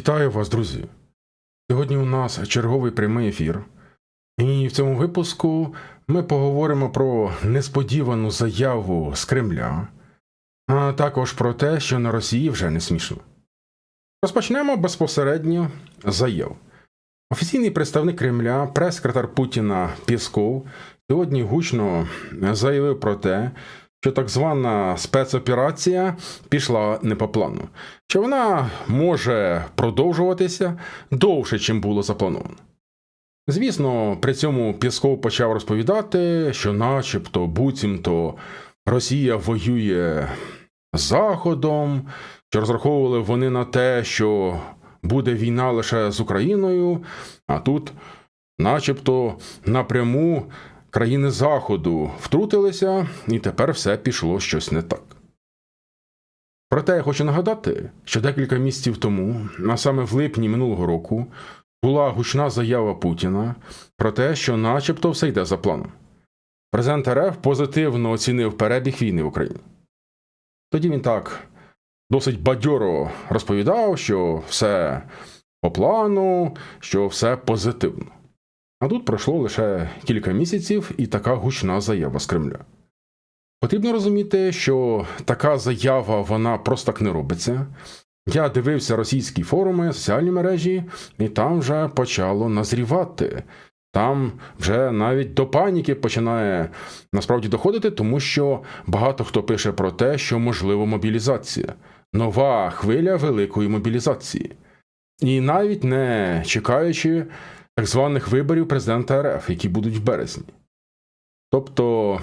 Вітаю вас, друзі! Сьогодні у нас черговий прямий ефір, і в цьому випуску ми поговоримо про несподівану заяву з Кремля, а також про те, що на Росії вже не смішно. Розпочнемо безпосередньо з заяв. Офіційний представник Кремля, прес-секретар Путіна Пісков, сьогодні гучно заявив про те, що так звана спецоперація пішла не по плану, що вона може продовжуватися довше, чим було заплановано. Звісно, при цьому Пісков почав розповідати, що, начебто, буцімто Росія воює з Заходом, що розраховували вони на те, що буде війна лише з Україною, а тут, начебто, напряму країни Заходу втрутилися, і тепер все пішло щось не так. Проте я хочу нагадати, що декілька місяців тому, а саме в липні минулого року, була гучна заява Путіна про те, що начебто все йде за планом. Президент РФ позитивно оцінив перебіг війни в Україні. Тоді він так досить бадьоро розповідав, що все по плану, що все позитивно. А тут пройшло лише кілька місяців і така гучна заява з Кремля. Потрібно розуміти, що така заява вона просто так не робиться. Я дивився російські форуми, соціальні мережі, і там вже почало назрівати. Там вже навіть до паніки починає насправді доходити, тому що багато хто пише про те, що можливо мобілізація, нова хвиля великої мобілізації. І навіть не чекаючи так званих виборів президента РФ, які будуть в березні. Тобто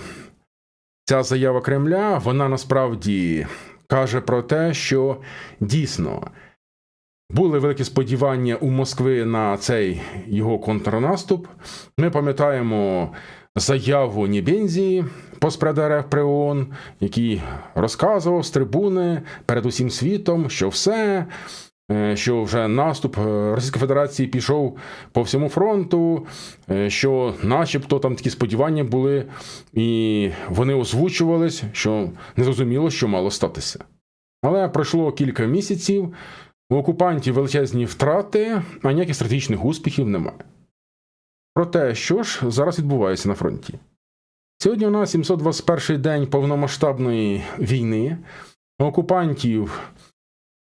ця заява Кремля, вона насправді каже про те, що дійсно були великі сподівання у Москви на цей його контрнаступ. Ми пам'ятаємо заяву Нібензії, поспреда РФ при ООН, який розказував з трибуни перед усім світом, що все. Е, що вже наступ е, Російської Федерації пішов по всьому фронту, е, що, начебто, там такі сподівання були, і вони озвучувались, що не зрозуміло, що мало статися. Але пройшло кілька місяців, у окупантів величезні втрати, а ніяких стратегічних успіхів немає. Проте, що ж зараз відбувається на фронті? Сьогодні у нас 721 день повномасштабної війни. Окупантів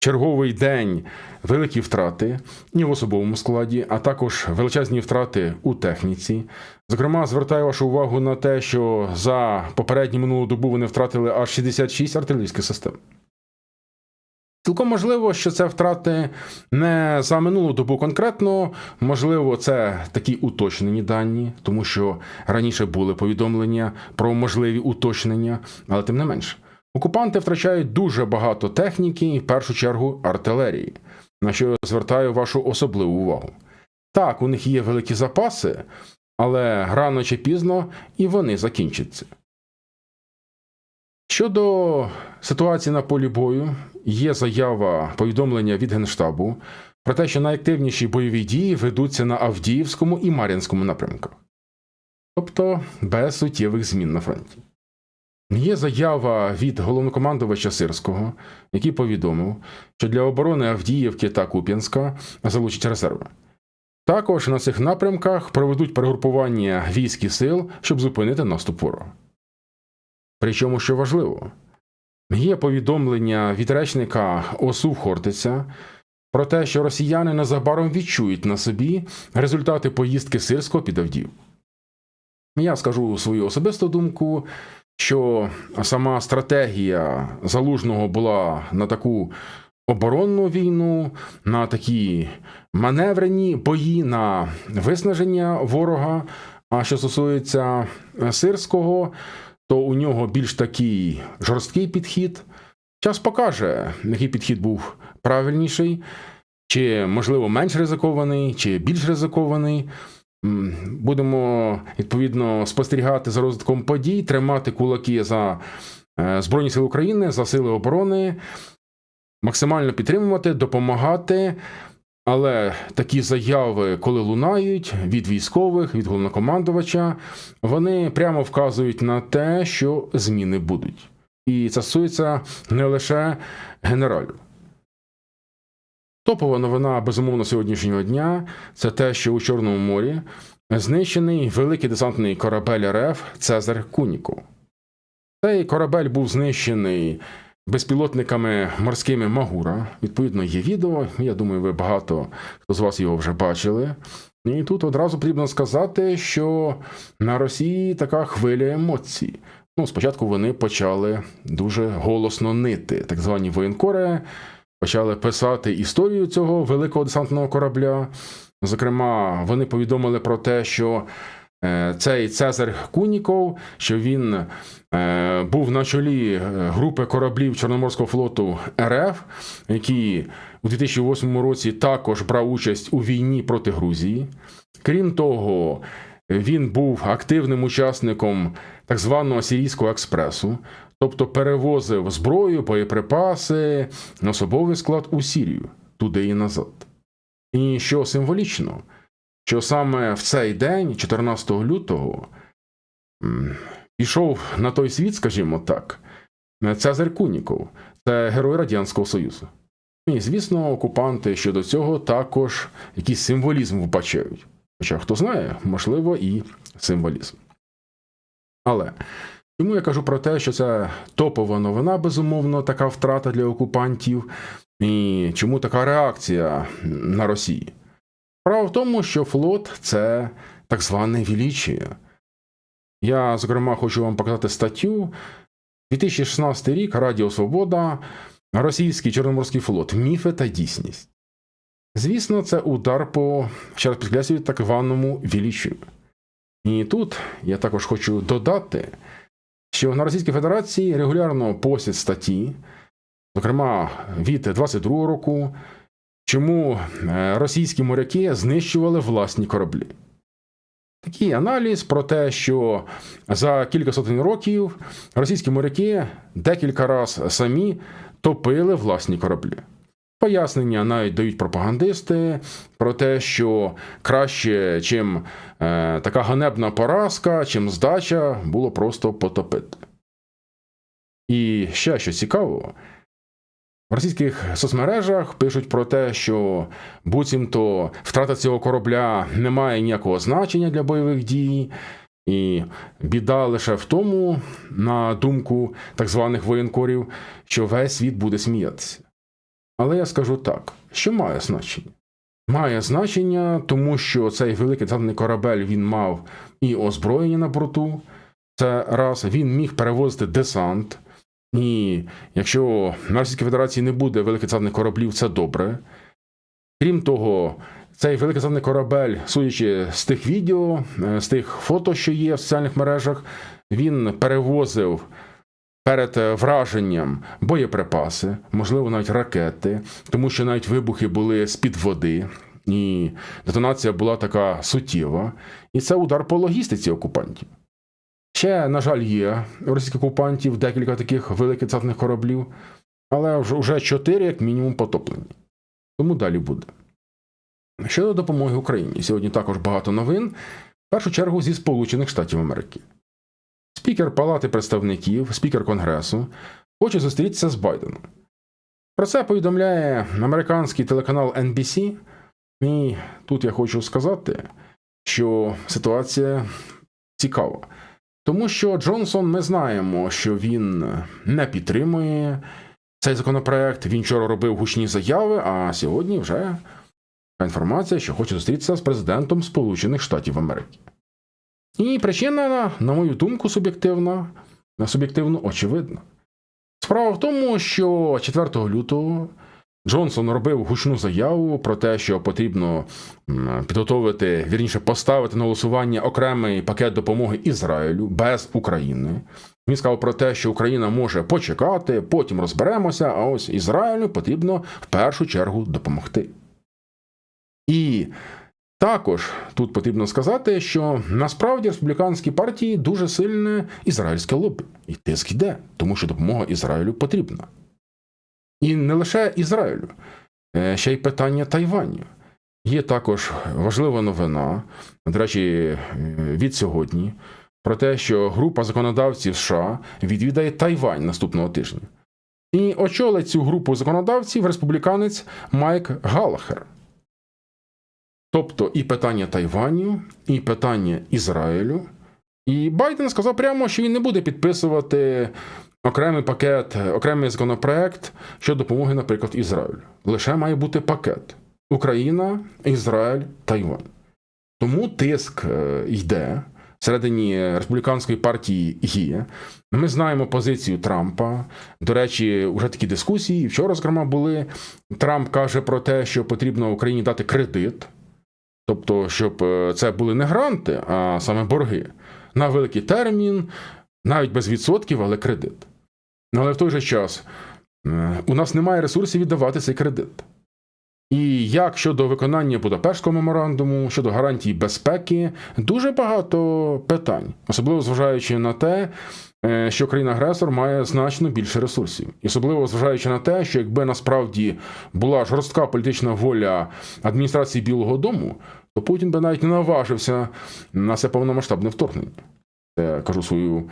черговий день великі втрати і в особовому складі, а також величезні втрати у техніці. Зокрема, звертаю вашу увагу на те, що за попередню минулу добу вони втратили аж 66 артилерійських систем. Цілком можливо, що це втрати не за минулу добу конкретно, можливо, це такі уточнені дані, тому що раніше були повідомлення про можливі уточнення, але тим не менше. Окупанти втрачають дуже багато техніки і в першу чергу артилерії, на що я звертаю вашу особливу увагу. Так, у них є великі запаси, але рано чи пізно і вони закінчаться. Щодо ситуації на полі бою, є заява повідомлення від Генштабу про те, що найактивніші бойові дії ведуться на Авдіївському і Мар'їнському напрямках, тобто без суттєвих змін на фронті. Є заява від головнокомандувача Сирського, який повідомив, що для оборони Авдіївки та Куп'янська залучать резерви. Також на цих напрямках проведуть перегрупування військ і сил, щоб зупинити наступ ворога. Причому, що важливо, є повідомлення від речника ОСУ Хортиця про те, що росіяни незабаром відчують на собі результати поїздки Сирського під Авдіївку. Я скажу свою особисту думку що сама стратегія залужного була на таку оборонну війну, на такі маневрені бої, на виснаження ворога. А що стосується сирського, то у нього більш такий жорсткий підхід. Час покаже, який підхід був правильніший, чи, можливо, менш ризикований, чи більш ризикований. Будемо відповідно спостерігати за розвитком подій, тримати кулаки за е, Збройні Сили України, за сили оборони, максимально підтримувати, допомагати. Але такі заяви, коли лунають від військових, від головнокомандувача, вони прямо вказують на те, що зміни будуть. І це стосується не лише генералів. Топова новина безумовно сьогоднішнього дня це те, що у Чорному морі знищений великий десантний корабель РФ Цезар Куніков. Цей корабель був знищений безпілотниками морськими Магура. Відповідно, є відео. Я думаю, ви багато хто з вас його вже бачили. І тут одразу потрібно сказати, що на Росії така хвиля емоцій. Ну, спочатку вони почали дуже голосно нити, так звані воєнкори почали писати історію цього великого десантного корабля. Зокрема, вони повідомили про те, що е, цей Цезар Куніков, що він е, був на чолі е, групи кораблів Чорноморського флоту РФ, який у 2008 році також брав участь у війні проти Грузії. Крім того, він був активним учасником так званого Сирійського експресу, тобто перевозив зброю, боєприпаси, особовий склад у Сірію, туди і назад. І що символічно, що саме в цей день, 14 лютого, пішов на той світ, скажімо так, Цезарь Куніков, це герой Радянського Союзу. І, звісно, окупанти щодо цього також якийсь символізм вбачають. Хоча хто знає, можливо, і символізм. Але чому я кажу про те, що це топова новина, безумовно, така втрата для окупантів, і чому така реакція на Росії? Справа в тому, що флот це так зване вілічіє. Я, зокрема, хочу вам показати статтю. 2016 рік Радіо Свобода, Російський Чорноморський флот, міфи та дійсність. Звісно, це удар по, ще раз підкреслюю, так званому вілічію. І тут я також хочу додати, що на Російській Федерації регулярно постять статті, зокрема від 22 року, чому е, російські моряки знищували власні кораблі. Такий аналіз про те, що за кілька сотень років російські моряки декілька разів самі топили власні кораблі. Пояснення навіть дають пропагандисти про те, що краще, чим е, така ганебна поразка, чим здача, було просто потопити. І ще що цікаво, в російських соцмережах пишуть про те, що буцімто втрата цього корабля не має ніякого значення для бойових дій, і біда лише в тому, на думку так званих воєнкорів, що весь світ буде сміятися. Але я скажу так, що має значення. Має значення, тому що цей великий десантний корабель він мав і озброєння на борту. Це раз він міг перевозити десант. І якщо на Російській Федерації не буде великих десантних кораблів, це добре. Крім того, цей великий десантний корабель, судячи з тих відео, е, з тих фото, що є в соціальних мережах, він перевозив перед е, враженням боєприпаси, можливо, навіть ракети, тому що навіть вибухи були з-під води, і детонація була така суттєва. І це удар по логістиці окупантів. Ще, на жаль, є у російських окупантів декілька таких великих цатних кораблів, але вже чотири, як мінімум, потоплені. Тому далі буде. Щодо допомоги Україні, сьогодні також багато новин, в першу чергу зі Сполучених Штатів Америки. Спікер Палати представників, спікер Конгресу, хоче зустрітися з Байденом. Про це повідомляє американський телеканал NBC. І тут я хочу сказати, що ситуація цікава. Тому що Джонсон ми знаємо, що він не підтримує цей законопроект. Він вчора робив гучні заяви, а сьогодні вже інформація, що хоче зустрітися з президентом Сполучених Штатів Америки. І причина, на мою думку, суб'єктивна, суб'єктивно очевидна. Справа в тому, що 4 лютого Джонсон робив гучну заяву про те, що потрібно підготовити, вірніше, поставити на голосування окремий пакет допомоги Ізраїлю без України. Він сказав про те, що Україна може почекати, потім розберемося, а ось Ізраїлю потрібно в першу чергу допомогти. І також тут потрібно сказати, що насправді республіканській партії дуже сильне ізраїльське лобі. І тиск йде, тому що допомога Ізраїлю потрібна. І не лише Ізраїлю, е, ще й питання Тайваню. Є також важлива новина, до речі, від сьогодні, про те, що група законодавців США відвідає Тайвань наступного тижня. І очолить цю групу законодавців республіканець Майк Галахер. Тобто і питання Тайваню, і питання Ізраїлю. І Байден сказав прямо, що він не буде підписувати окремий пакет, окремий законопроект щодо допомоги, наприклад, Ізраїлю. Лише має бути пакет: Україна, Ізраїль, Тайвань. Тому тиск е, йде всередині республіканської партії є. Ми знаємо позицію Трампа. До речі, вже такі дискусії. Вчора, зокрема, були. Трамп каже про те, що потрібно Україні дати кредит, тобто, щоб е, це були не гранти, а саме борги на великий термін, навіть без відсотків, але кредит. Але в той же час е, у нас немає ресурсів віддавати цей кредит. І як щодо виконання Будапештського меморандуму, щодо гарантій безпеки, дуже багато питань, особливо зважаючи на те, що країна-агресор має значно більше ресурсів, і особливо зважаючи на те, що якби насправді була жорстка політична воля адміністрації Білого Дому, то Путін би навіть не наважився на це повномасштабне вторгнення. Це кажу свою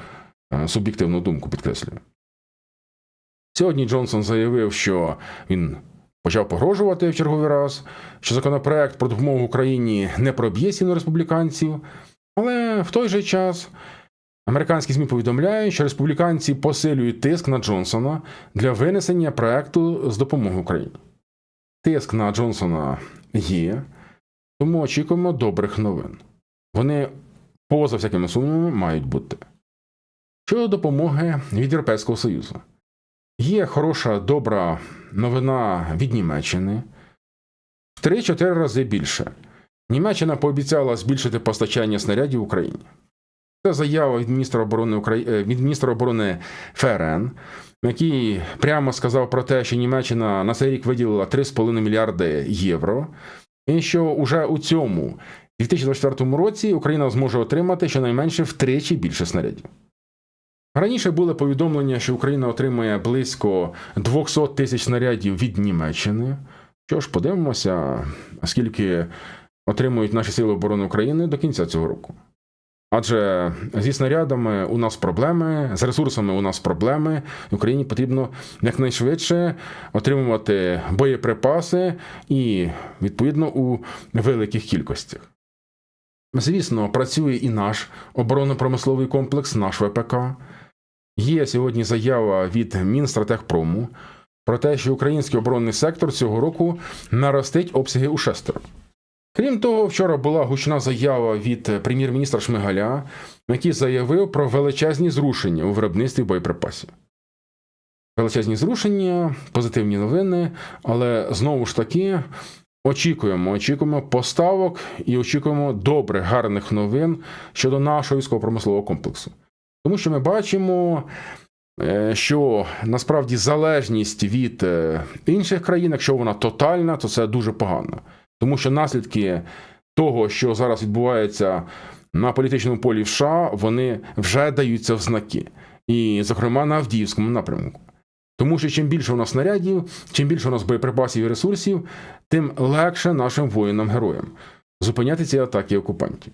е, суб'єктивну думку, підкреслюю. Сьогодні Джонсон заявив, що він почав погрожувати в черговий раз, що законопроект про допомогу Україні не проб'є сіну республіканців, але в той же час американські ЗМІ повідомляють, що республіканці посилюють тиск на Джонсона для винесення проекту з допомоги Україні. Тиск на Джонсона є, тому очікуємо добрих новин. Вони, поза всякими сумнівами, мають бути. Щодо допомоги від Європейського Союзу. Є хороша, добра новина від Німеччини в 3-4 рази більше. Німеччина пообіцяла збільшити постачання снарядів Україні. Це заява від міністра оборони Украї... е, від міністра оборони ФРН, який прямо сказав про те, що Німеччина на цей рік виділила 3,5 мільярди євро, і що уже у цьому 2024 році Україна зможе отримати щонайменше втричі більше снарядів. Раніше були повідомлення, що Україна отримує близько 200 тисяч снарядів від Німеччини. Що ж, подивимося, скільки отримують наші сили оборони України до кінця цього року. Адже зі снарядами у нас проблеми, з ресурсами у нас проблеми. Україні потрібно якнайшвидше отримувати боєприпаси і, відповідно, у великих кількостях. Звісно, працює і наш оборонно-промисловий комплекс, наш ВПК. Є сьогодні заява від Мінстратегпрому про те, що український оборонний сектор цього року наростить обсяги у шестеро. Крім того, вчора була гучна заява від прем'єр-міністра Шмигаля, який заявив про величезні зрушення у виробництві боєприпасів. Величезні зрушення, позитивні новини, але знову ж таки очікуємо, очікуємо поставок і очікуємо добрих, гарних новин щодо нашого військово-промислового комплексу. Тому що ми бачимо, е, що насправді залежність від е, інших країн, якщо вона тотальна, то це дуже погано. Тому що наслідки того, що зараз відбувається на політичному полі в США, вони вже даються в знаки. І, зокрема, на Авдіївському напрямку. Тому що чим більше у нас снарядів, чим більше у нас боєприпасів і ресурсів, тим легше нашим воїнам-героям зупиняти ці атаки окупантів.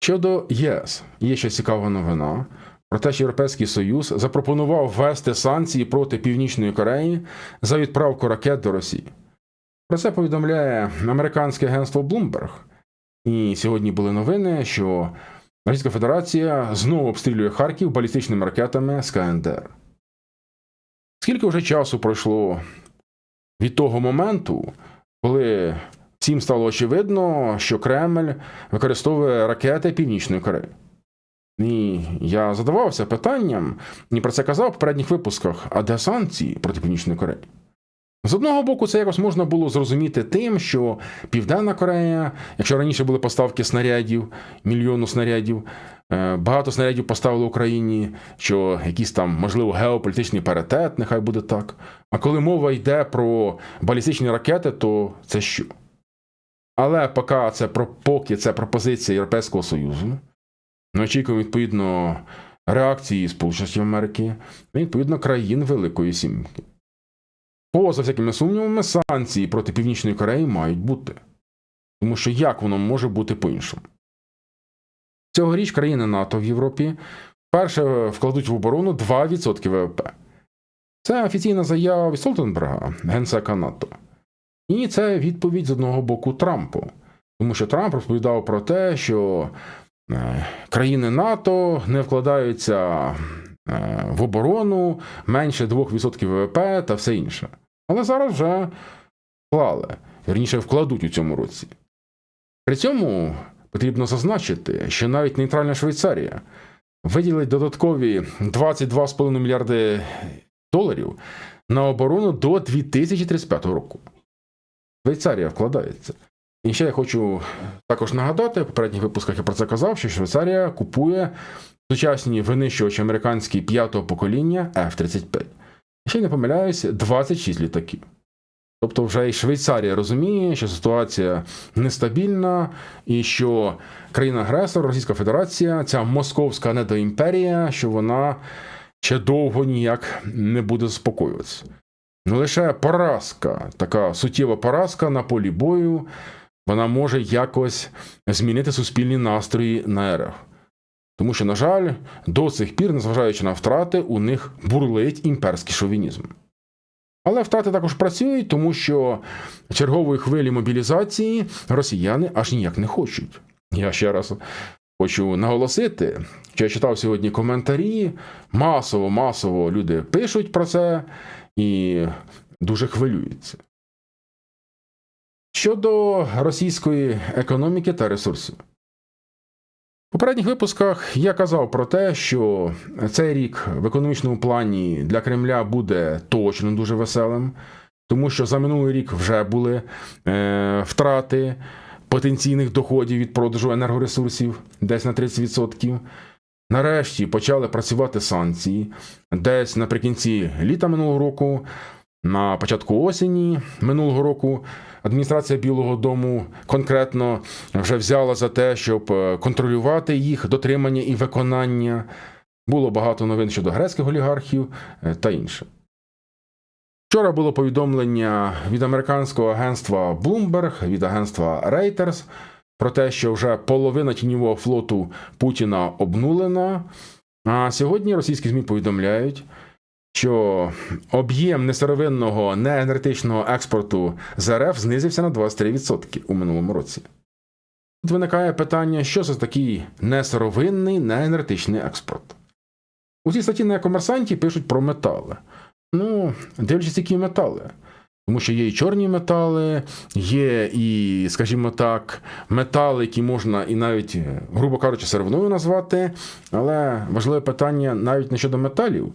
Щодо ЄС, є ще цікава новина про те, що Європейський Союз запропонував ввести санкції проти Північної Кореї за відправку ракет до Росії. Про це повідомляє американське агентство Bloomberg. І сьогодні були новини, що Російська Федерація знову обстрілює Харків балістичними ракетами з КНДР. Скільки вже часу пройшло від того моменту, коли всім стало очевидно, що Кремль використовує ракети Північної Кореї? І я задавався питанням, і про це казав в попередніх випусках, а де санкції проти Північної Кореї? З одного боку, це якось можна було зрозуміти тим, що Південна Корея, якщо раніше були поставки снарядів, мільйону снарядів, е, багато снарядів поставили Україні, що якийсь там, можливо, геополітичний паритет, нехай буде так. А коли мова йде про балістичні ракети, то це що? Але поки це поки це пропозиція Європейського Союзу, ми очікуємо відповідно реакції Сполучених Америки, відповідно країн Великої Сімки. Поза всякими сумнівами, санкції проти Північної Кореї мають бути. Тому що як воно може бути по-іншому? Цьогоріч країни НАТО в Європі вперше вкладуть в оборону 2% ВВП. Це офіційна заява від Столтенберга, генсека НАТО. І це відповідь з одного боку Трампу. Тому що Трамп розповідав про те, що е, країни НАТО не вкладаються е, в оборону менше 2% ВВП та все інше. Але зараз вже вклали, вірніше вкладуть у цьому році. При цьому потрібно зазначити, що навіть нейтральна Швейцарія виділить додаткові 22,5 мільярди доларів на оборону до 2035 року. Швейцарія вкладається. І ще я хочу також нагадати, в попередніх випусках я про це казав, що Швейцарія купує сучасні винищувачі американські п'ятого покоління F-35. Ще й не помиляюсь, 26 літаків. Тобто, вже і Швейцарія розуміє, що ситуація нестабільна, і що країна-агресор, Російська Федерація, ця московська недоімперія, що вона ще довго ніяк не буде заспокоюватися. Не лише поразка, така суттєва поразка на полі бою, вона може якось змінити суспільні настрої на РФ. Тому що, на жаль, до цих пір, незважаючи на втрати, у них бурлить імперський шовінізм. Але втрати також працюють, тому що чергової хвилі мобілізації росіяни аж ніяк не хочуть. Я ще раз хочу наголосити, що я читав сьогодні коментарі, масово, масово люди пишуть про це і дуже хвилюються. Щодо російської економіки та ресурсів. В попередніх випусках я казав про те, що цей рік в економічному плані для Кремля буде точно дуже веселим, тому що за минулий рік вже були е, втрати потенційних доходів від продажу енергоресурсів десь на 30%. Нарешті почали працювати санкції десь наприкінці літа минулого року, на початку осені минулого року. Адміністрація Білого Дому конкретно вже взяла за те, щоб е, контролювати їх дотримання і виконання. Було багато новин щодо грецьких олігархів е, та інше. Вчора було повідомлення від американського агентства Bloomberg, від агентства Reuters про те, що вже половина тіньового флоту Путіна обнулена. А сьогодні російські ЗМІ повідомляють, що об'єм несировинного неенергетичного експорту з РФ знизився на 23% у минулому році. Тут виникає питання, що це такий несировинний неенергетичний експорт. У цій статті на комерсанті пишуть про метали. Ну, дивлячись, які метали. Тому що є і чорні метали, є і, скажімо так, метали, які можна і навіть, грубо кажучи, сировиною назвати. Але важливе питання навіть не щодо металів,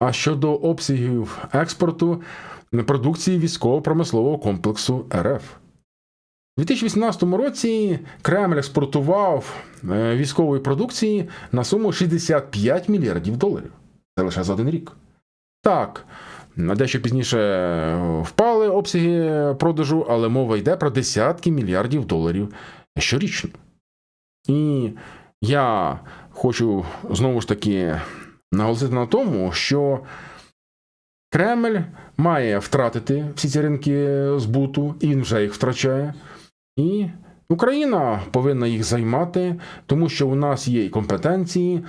а щодо обсягів експорту продукції військово-промислового комплексу РФ. У 2018 році Кремль експортував е, військової продукції на суму 65 мільярдів доларів. Це лише за один рік. Так, на дещо пізніше впали обсяги продажу, але мова йде про десятки мільярдів доларів щорічно. І я хочу знову ж таки наголосити на тому, що Кремль має втратити всі ці ринки збуту, і він вже їх втрачає. І Україна повинна їх займати, тому що у нас є і компетенції,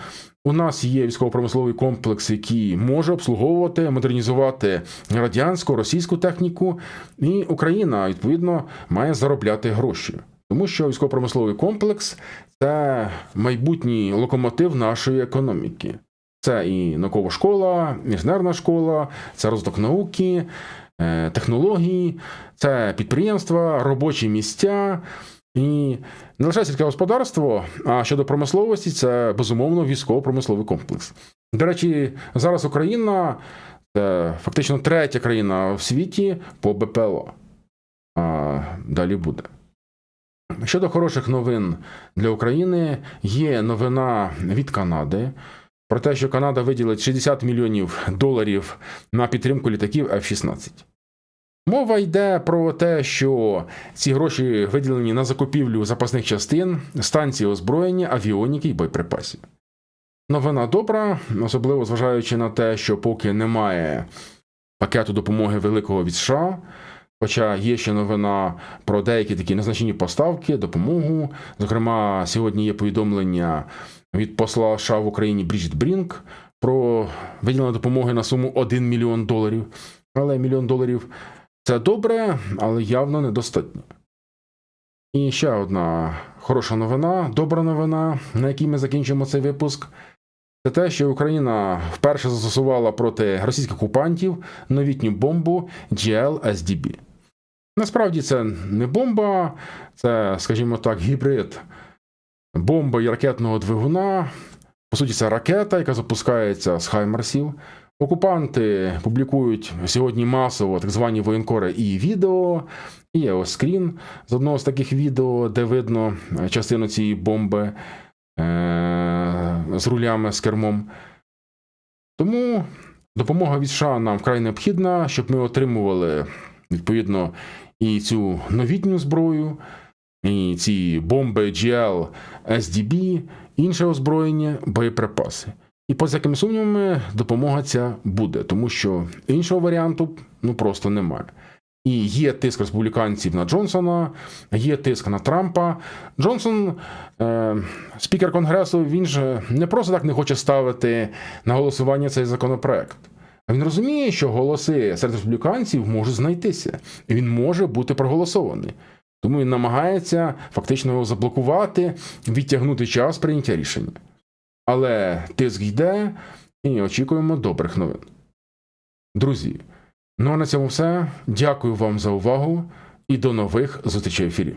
у нас є військово-промисловий комплекс, який може обслуговувати, модернізувати радянську, російську техніку, і Україна відповідно має заробляти гроші. Тому що військово-промисловий комплекс це майбутній локомотив нашої економіки. Це і наукова школа, інженерна школа, це розвиток науки, е, технології, це підприємства, робочі місця. І не лише сільське господарство, а щодо промисловості, це безумовно військово-промисловий комплекс. До речі, зараз Україна це фактично третя країна в світі по БПЛО. А далі буде. Щодо хороших новин для України, є новина від Канади про те, що Канада виділить 60 мільйонів доларів на підтримку літаків F-16. Мова йде про те, що ці гроші виділені на закупівлю запасних частин, станції озброєння, авіоніки і боєприпасів. Новина добра, особливо зважаючи на те, що поки немає пакету допомоги великого від США. Хоча є ще новина про деякі такі незначні поставки, допомогу. Зокрема, сьогодні є повідомлення від посла США в Україні Бріджит Брінк про виділення допомоги на суму 1 мільйон доларів. Але мільйон доларів це добре, але явно недостатньо. І ще одна хороша новина, добра новина, на якій ми закінчимо цей випуск. Це те, що Україна вперше застосувала проти російських окупантів новітню бомбу GLSDB. Насправді це не бомба, це, скажімо так, гібрид бомби і ракетного двигуна. По суті, це ракета, яка запускається з хаймарсів. Окупанти публікують сьогодні масово так звані воєнкори і відео. І є ось скрін з одного з таких відео, де видно е, частину цієї бомби е- з рулями з кермом. Тому допомога від США нам вкрай необхідна, щоб ми отримували відповідно і цю новітню зброю, і ці бомби GL, SDB, інше озброєння, боєприпаси. І поза всякими сумнівами, допомога ця буде, тому що іншого варіанту ну просто немає. І є тиск республіканців на Джонсона, є тиск на Трампа. Джонсон, е, спікер Конгресу, він же не просто так не хоче ставити на голосування цей законопроект. А він розуміє, що голоси серед республіканців можуть знайтися, і він може бути проголосований. Тому він намагається фактично його заблокувати, відтягнути час прийняття рішення. Але тиск йде і очікуємо добрих новин. Друзі, ну а на цьому все. Дякую вам за увагу і до нових зустрічей в ефірі.